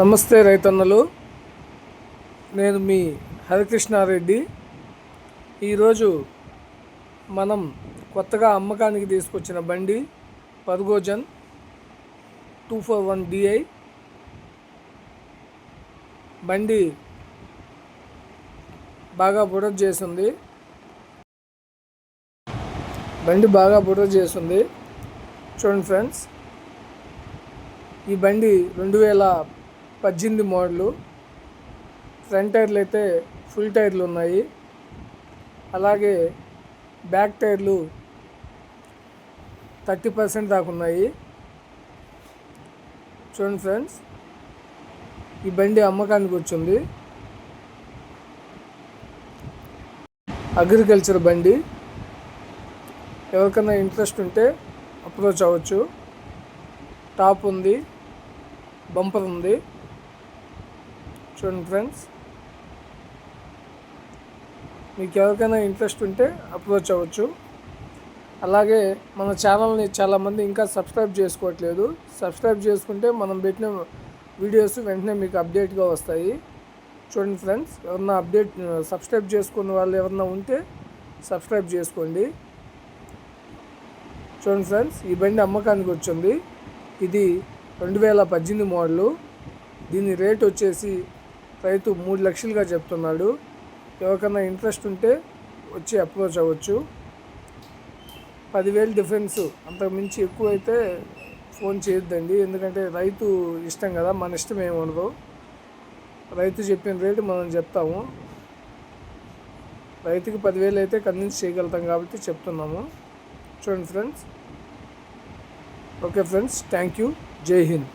నమస్తే రైతన్నలు. నేను మీ హరికృష్ణారెడ్డి. ఈరోజు మనం కొత్తగా అమ్మకానికి తీసుకొచ్చిన బండి Ferguson two four one DI. బండి బాగా బుడర్ చేసింది. బండి బాగా బుడర్ చేసింది. చూడండి ఫ్రెండ్స్ ఈ బండి రెండు వేల పద్దెనిమిది మోడలు. ఫ్రంట్ టైర్లు అయితే ఫుల్ టైర్లు ఉన్నాయి. అలాగే బ్యాక్ టైర్లు థర్టీ పర్సెంట్ దాకా ఉన్నాయి. చూడండి ఫ్రెండ్స్ ఈ బండి అమ్మకానికి వచ్చింది. అగ్రికల్చర్ బండి. ఎవరికైనా ఇంట్రెస్ట్ ఉంటే అప్రోచ్ అవ్వచ్చు. టాప్ ఉంది బంపర్ ఉంది. చూడండి ఫ్రెండ్స్. మీకు ఎవరికైనా ఇంట్రెస్ట్ ఉంటే అప్రోచ్ అవ్వచ్చు. అలాగే మన ఛానల్ని చాలామంది ఇంకా సబ్స్క్రైబ్ చేసుకోవట్లేదు. సబ్స్క్రైబ్ చేసుకుంటే మనం పెట్టిన వీడియోస్ వెంటనే మీకు అప్డేట్గా వస్తాయి. చూడండి ఫ్రెండ్స్ ఎవరన్నా అప్డేట్ సబ్స్క్రైబ్ చేసుకున్న వాళ్ళు ఎవరన్నా ఉంటే సబ్స్క్రైబ్ చేసుకోండి. చూడండి ఫ్రెండ్స్ ఈ బండి అమ్మకానికి వచ్చింది. ఇది రెండు వేల పద్దెనిమిది మోడలు. దీని రేట్ వచ్చేసి రైతు మూడు లక్షలుగా చెప్తున్నాడు. ఎవరికైనా ఇంట్రెస్ట్ ఉంటే వచ్చి అప్రోచ్ అవ్వచ్చు. పదివేలు డిఫరెన్స్ అంతకుమించి ఎక్కువైతే ఎక్కువ అయితే ఫోన్ చేయొద్దండి. ఎందుకంటే రైతు ఇష్టం కదా మన ఇష్టం ఏమి ఉండదు. రైతు చెప్పిన రేటు మనం చెప్తాము. రైతుకి పదివేలు అయితే కన్విన్స్ చేయగలుగుతాం కాబట్టి చెప్తున్నాము. చూడండి friends. Okay friends thank you. జై హింద్.